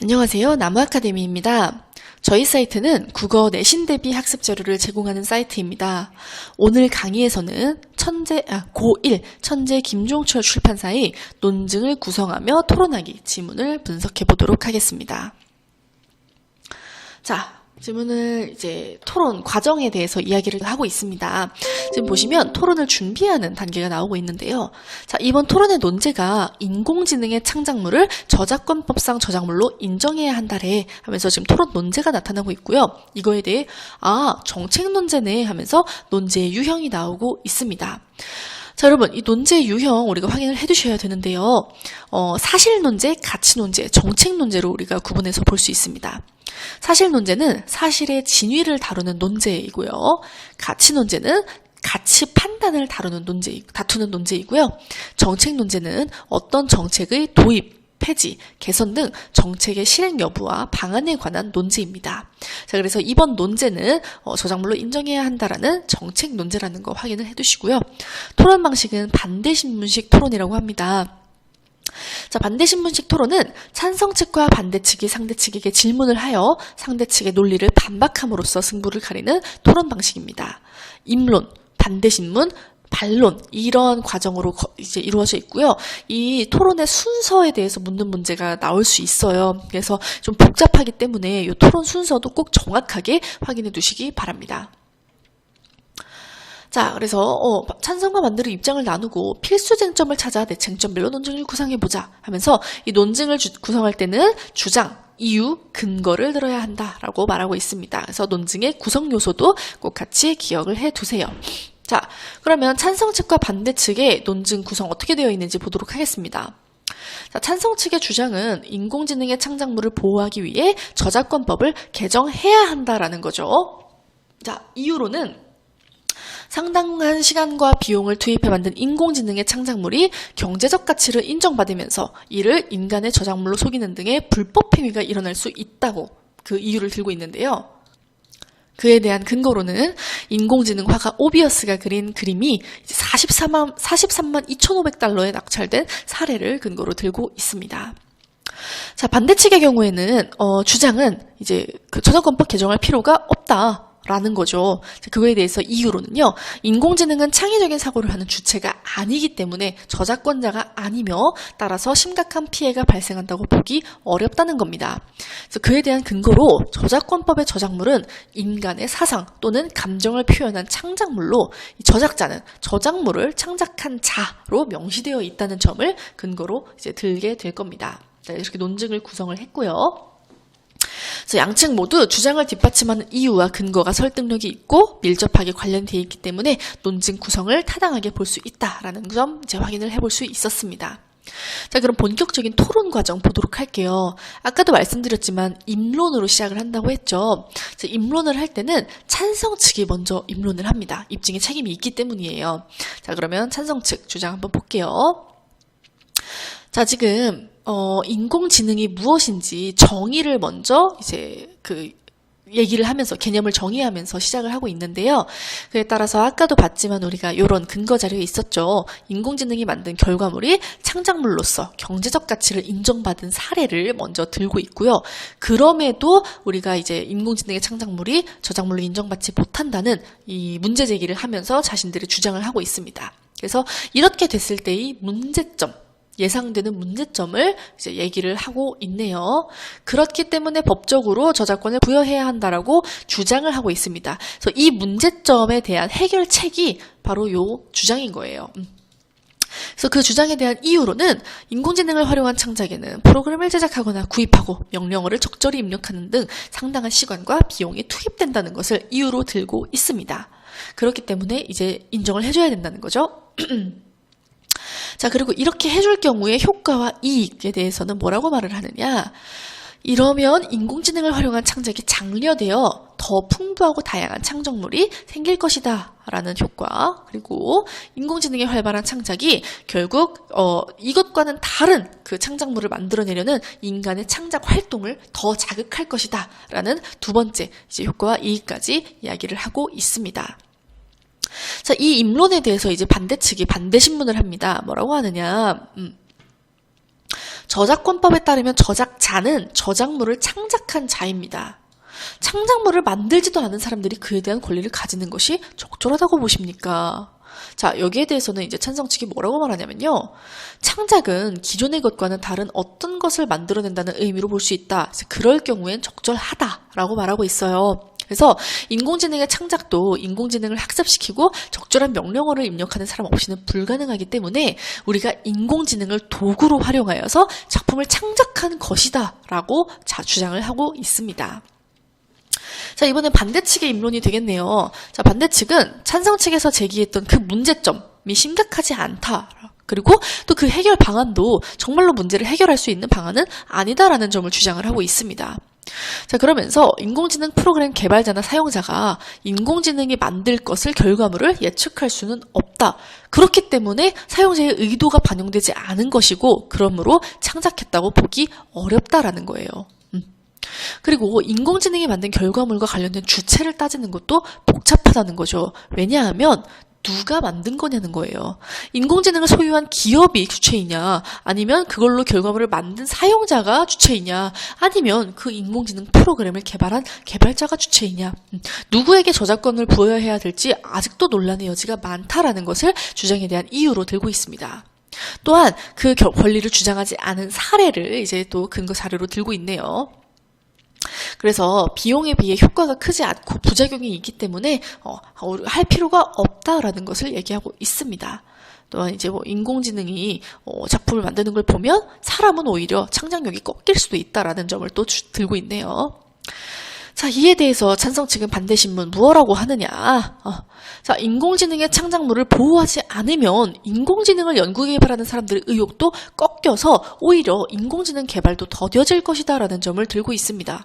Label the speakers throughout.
Speaker 1: 안녕하세요. 나무 아카데미입니다. 저희 사이트는 국어 내신 대비 학습 자료를 제공하는 사이트입니다. 오늘 강의에서는 천재, 아, 고1 천재 김종철 출판사의 논증을 구성하며 토론하기 지문을 분석해 보도록 하겠습니다. 자, 질문을 이제 토론 과정에 대해서 이야기를 하고 있습니다. 지금 보시면 토론을 준비하는 단계가 나오고 있는데요. 자, 이번 토론의 논제가 인공지능의 창작물을 저작권법상 저작물로 인정해야 한다래 하면서 지금 토론 논제가 나타나고 있고요. 이거에 대해 아, 정책 논제네 하면서 논제의 유형이 나오고 있습니다. 자, 여러분, 이 논제의 유형 우리가 확인을 해 두셔야 되는데요. 어, 사실 논제, 가치 논제, 정책 논제로 우리가 구분해서 볼 수 있습니다. 사실 논제는 사실의 진위를 다루는 논제이고요. 가치 논제는 가치 판단을 다루는 논제, 다투는 논제이고요. 정책 논제는 어떤 정책의 도입, 폐지, 개선 등 정책의 실행 여부와 방안에 관한 논제입니다. 자, 그래서 이번 논제는 어, 저작물로 인정해야 한다라는 정책 논제라는 거 확인을 해두시고요. 토론 방식은 반대 신문식 토론이라고 합니다. 자, 반대신문식 토론은 찬성 측과 반대 측이 상대 측에게 질문을 하여 상대 측의 논리를 반박함으로써 승부를 가리는 토론 방식입니다. 임론, 반대신문, 반론 이런 과정으로 이제 이루어져 있고요. 이 토론의 순서에 대해서 묻는 문제가 나올 수 있어요. 그래서 좀 복잡하기 때문에 이 토론 순서도 꼭 정확하게 확인해 두시기 바랍니다. 자, 그래서 어, 찬성과 반대로 입장을 나누고 필수 쟁점을 찾아 내 쟁점별로 논증을 구성해 보자 하면서 이 논증을 주, 구성할 때는 주장, 이유, 근거를 들어야 한다라고 말하고 있습니다. 그래서 논증의 구성 요소도 꼭 같이 기억을 해 두세요. 자, 그러면 찬성 측과 반대 측의 논증 구성 어떻게 되어 있는지 보도록 하겠습니다. 자, 찬성 측의 주장은 인공지능의 창작물을 보호하기 위해 저작권법을 개정해야 한다라는 거죠. 자, 이유로는 상당한 시간과 비용을 투입해 만든 인공지능의 창작물이 경제적 가치를 인정받으면서 이를 인간의 저작물로 속이는 등의 불법 행위가 일어날 수 있다고 그 이유를 들고 있는데요. 그에 대한 근거로는 인공지능 화가 오비어스가 그린 그림이 44만, 43만 2,500달러에 낙찰된 사례를 근거로 들고 있습니다. 자, 반대 측의 경우에는, 어, 주장은 이제 그 저작권법 개정할 필요가 없다. 라는 거죠. 그거에 대해서 이유로는요, 인공지능은 창의적인 사고를 하는 주체가 아니기 때문에 저작권자가 아니며 따라서 심각한 피해가 발생한다고 보기 어렵다는 겁니다. 그래서 그에 대한 근거로 저작권법의 저작물은 인간의 사상 또는 감정을 표현한 창작물로 저작자는 저작물을 창작한 자로 명시되어 있다는 점을 근거로 이제 들게 될 겁니다. 이렇게 논증을 구성을 했고요. 그래서 양측 모두 주장을 뒷받침하는 이유와 근거가 설득력이 있고 밀접하게 관련되어 있기 때문에 논증 구성을 타당하게 볼 수 있다라는 점 이제 확인을 해볼 수 있었습니다. 자, 그럼 본격적인 토론 과정 보도록 할게요. 아까도 말씀드렸지만 임론으로 시작을 한다고 했죠. 자, 임론을 할 때는 찬성 측이 먼저 임론을 합니다. 입증의 책임이 있기 때문이에요. 자, 그러면 찬성 측 주장 한번 볼게요. 자, 지금 어, 인공지능이 무엇인지 정의를 먼저 이제 그 얘기를 하면서 개념을 정의하면서 시작을 하고 있는데요. 그에 따라서 아까도 봤지만 우리가 이런 근거 자료에 있었죠. 인공지능이 만든 결과물이 창작물로서 경제적 가치를 인정받은 사례를 먼저 들고 있고요. 그럼에도 우리가 이제 인공지능의 창작물이 저작물로 인정받지 못한다는 이 문제 제기를 하면서 자신들의 주장을 하고 있습니다. 그래서 이렇게 됐을 때의 문제점 예상되는 문제점을 이제 얘기를 하고 있네요. 그렇기 때문에 법적으로 저작권을 부여해야 한다라고 주장을 하고 있습니다. 그래서 이 문제점에 대한 해결책이 바로 요 주장인 거예요. 음. 그래서 그 주장에 대한 이유로는 인공지능을 활용한 창작에는 프로그램을 제작하거나 구입하고 명령어를 적절히 입력하는 등 상당한 시간과 비용이 투입된다는 것을 이유로 들고 있습니다. 그렇기 때문에 이제 인정을 해줘야 된다는 거죠. 자, 그리고 이렇게 해줄 경우에 효과와 이익에 대해서는 뭐라고 말을 하느냐? 이러면 인공지능을 활용한 창작이 장려되어 더 풍부하고 다양한 창작물이 생길 것이다. 라는 효과. 그리고 인공지능의 활발한 창작이 결국, 어, 이것과는 다른 그 창작물을 만들어내려는 인간의 창작 활동을 더 자극할 것이다. 라는 두 번째 이제 효과와 이익까지 이야기를 하고 있습니다. 자, 이 임론에 대해서 이제 반대 측이 반대 신문을 합니다. 뭐라고 하느냐? 음. 저작권법에 따르면 저작자는 저작물을 창작한 자입니다. 창작물을 만들지도 않은 사람들이 그에 대한 권리를 가지는 것이 적절하다고 보십니까? 자, 여기에 대해서는 이제 찬성 측이 뭐라고 말하냐면요. 창작은 기존의 것과는 다른 어떤 것을 만들어낸다는 의미로 볼 수 있다. 그럴 경우엔 적절하다라고 말하고 있어요. 그래서 인공지능의 창작도 인공지능을 학습시키고 적절한 명령어를 입력하는 사람 없이는 불가능하기 때문에 우리가 인공지능을 도구로 활용하여서 작품을 창작한 것이다 라고 자 주장을 하고 있습니다. 자, 이번엔 반대 측의 입론이 되겠네요. 자, 반대 측은 찬성 측에서 제기했던 그 문제점이 심각하지 않다. 그리고 또 그 해결 방안도 정말로 문제를 해결할 수 있는 방안은 아니다라는 점을 주장을 하고 있습니다. 자, 그러면서 인공지능 프로그램 개발자나 사용자가 인공지능이 만들 것을 결과물을 예측할 수는 없다. 그렇기 때문에 사용자의 의도가 반영되지 않은 것이고, 그러므로 창작했다고 보기 어렵다라는 거예요. 음. 그리고 인공지능이 만든 결과물과 관련된 주체를 따지는 것도 복잡하다는 거죠. 왜냐하면 누가 만든 거냐는 거예요. 인공지능을 소유한 기업이 주체이냐, 아니면 그걸로 결과물을 만든 사용자가 주체이냐, 아니면 그 인공지능 프로그램을 개발한 개발자가 주체이냐, 음, 누구에게 저작권을 부여해야 될지 아직도 논란의 여지가 많다라는 것을 주장에 대한 이유로 들고 있습니다. 또한 그 겨- 권리를 주장하지 않은 사례를 이제 또 근거 자료로 들고 있네요. 그래서 비용에 비해 효과가 크지 않고 부작용이 있기 때문에 어, 할 필요가 없다라는 것을 얘기하고 있습니다. 또한 이제 뭐 인공지능이 어, 작품을 만드는 걸 보면 사람은 오히려 창작력이 꺾일 수도 있다라는 점을 또 주- 들고 있네요. 자, 이에 대해서 찬성 측은 반대 신문 무엇라고 하느냐? 어, 자, 인공지능의 창작물을 보호하지 않으면 인공지능을 연구 개발하는 사람들의 의욕도 꺾여서 오히려 인공지능 개발도 더뎌질 것이다라는 점을 들고 있습니다.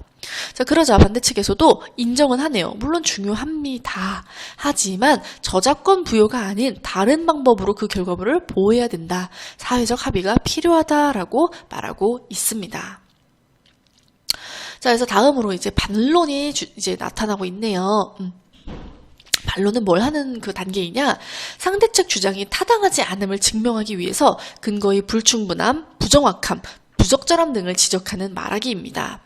Speaker 1: 자, 그러자 반대 측에서도 인정은 하네요. 물론 중요합니다. 하지만 저작권 부여가 아닌 다른 방법으로 그 결과물을 보호해야 된다. 사회적 합의가 필요하다라고 말하고 있습니다. 자, 그래서 다음으로 이제 반론이 주- 이제 나타나고 있네요. 음. 반론은 뭘 하는 그 단계이냐? 상대 측 주장이 타당하지 않음을 증명하기 위해서 근거의 불충분함, 부정확함, 부적절함 등을 지적하는 말하기입니다.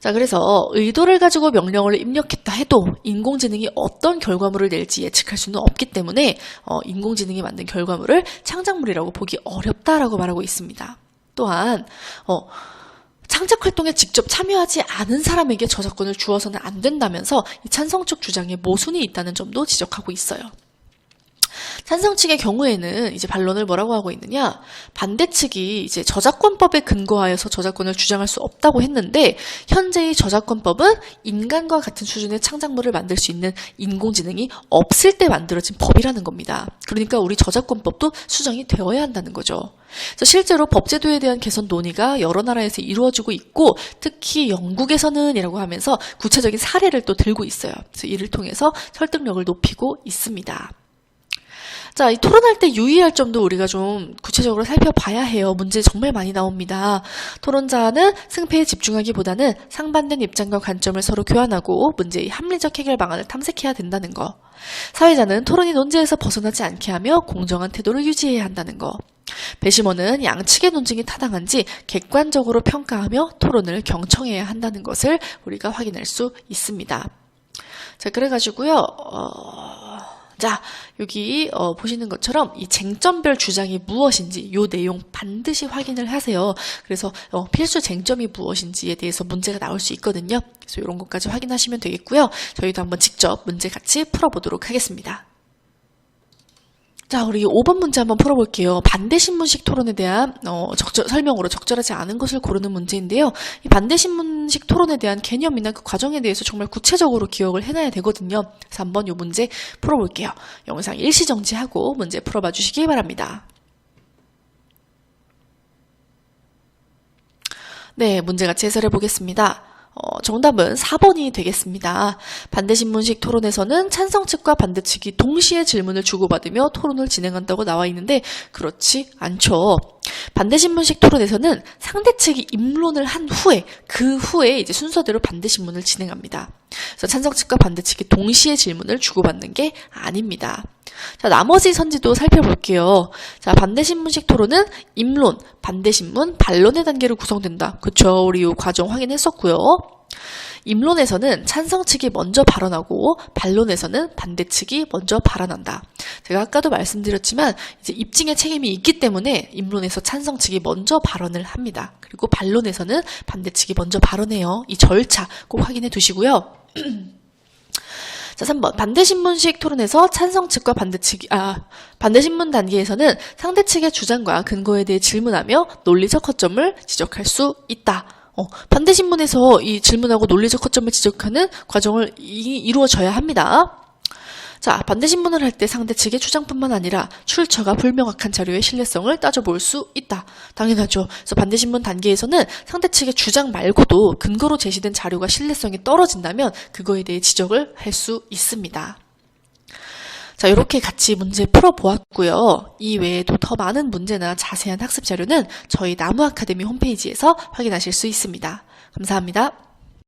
Speaker 1: 자, 그래서 의도를 가지고 명령어를 입력했다 해도 인공지능이 어떤 결과물을 낼지 예측할 수는 없기 때문에 어, 인공지능이 만든 결과물을 창작물이라고 보기 어렵다라고 말하고 있습니다. 또한 어, 창작 활동에 직접 참여하지 않은 사람에게 저작권을 주어서는 안 된다면서 이 찬성 측 주장에 모순이 있다는 점도 지적하고 있어요. 찬성 측의 경우에는 이제 반론을 뭐라고 하고 있느냐? 반대 측이 이제 저작권법에 근거하여서 저작권을 주장할 수 없다고 했는데 현재의 저작권법은 인간과 같은 수준의 창작물을 만들 수 있는 인공지능이 없을 때 만들어진 법이라는 겁니다. 그러니까 우리 저작권법도 수정이 되어야 한다는 거죠. 그래서 실제로 법제도에 대한 개선 논의가 여러 나라에서 이루어지고 있고 특히 영국에서는 이라고 하면서 구체적인 사례를 또 들고 있어요. 그래서 이를 통해서 설득력을 높이고 있습니다. 자, 이 토론할 때 유의할 점도 우리가 좀 구체적으로 살펴봐야 해요. 문제 정말 많이 나옵니다. 토론자는 승패에 집중하기보다는 상반된 입장과 관점을 서로 교환하고 문제의 합리적 해결 방안을 탐색해야 된다는 거. 사회자는 토론이 논제에서 벗어나지 않게 하며 공정한 태도를 유지해야 한다는 거. 배심원은 양측의 논증이 타당한지 객관적으로 평가하며 토론을 경청해야 한다는 것을 우리가 확인할 수 있습니다. 자, 그래가지고요, 어, 자, 여기 어, 보시는 것처럼 이 쟁점별 주장이 무엇인지 요 내용 반드시 확인을 하세요. 그래서 어, 필수 쟁점이 무엇인지에 대해서 문제가 나올 수 있거든요. 그래서 이런 것까지 확인하시면 되겠고요. 저희도 한번 직접 문제 같이 풀어보도록 하겠습니다. 자, 우리 5번 문제 한번 풀어볼게요. 반대신문식 토론에 대한 어, 적절, 설명으로 적절하지 않은 것을 고르는 문제인데요. 이 반대신문식 토론에 대한 개념이나 그 과정에 대해서 정말 구체적으로 기억을 해놔야 되거든요. 그래서 한번 이 문제 풀어볼게요. 영상 일시 정지하고 문제 풀어봐 주시기 바랍니다. 네, 문제 같이 해설해 보겠습니다. 어, 정답은 4번이 되겠습니다. 반대신문식 토론에서는 찬성 측과 반대 측이 동시에 질문을 주고받으며 토론을 진행한다고 나와 있는데 그렇지 않죠. 반대신문식 토론에서는 상대 측이 입론을 한 후에 그 후에 이제 순서대로 반대신문을 진행합니다. 그래서 찬성 측과 반대 측이 동시에 질문을 주고받는 게 아닙니다. 자, 나머지 선지도 살펴볼게요. 자, 반대신문식 토론은 입론, 반대신문, 반론의 단계로 구성된다. 그쵸? 우리 이 과정 확인했었고요. 입론에서는 찬성 측이 먼저 발언하고 반론에서는 반대 측이 먼저 발언한다. 제가 아까도 말씀드렸지만 이제 입증의 책임이 있기 때문에 입론에서 찬성 측이 먼저 발언을 합니다. 그리고 반론에서는 반대 측이 먼저 발언해요. 이 절차 꼭 확인해 두시고요. 자, 3번. 반대신문식 토론에서 찬성 측과 반대 측이, 아, 반대신문 단계에서는 상대 측의 주장과 근거에 대해 질문하며 논리적 허점을 지적할 수 있다. 어, 반대신문에서 이 질문하고 논리적 허점을 지적하는 과정을 이, 이루어져야 합니다. 자, 반대신문을 할 때 상대 측의 주장뿐만 아니라 출처가 불명확한 자료의 신뢰성을 따져볼 수 있다. 당연하죠. 그래서 반대신문 단계에서는 상대 측의 주장 말고도 근거로 제시된 자료가 신뢰성이 떨어진다면 그거에 대해 지적을 할 수 있습니다. 자, 이렇게 같이 문제 풀어보았고요. 이 외에도 더 많은 문제나 자세한 학습 자료는 저희 나무 아카데미 홈페이지에서 확인하실 수 있습니다. 감사합니다.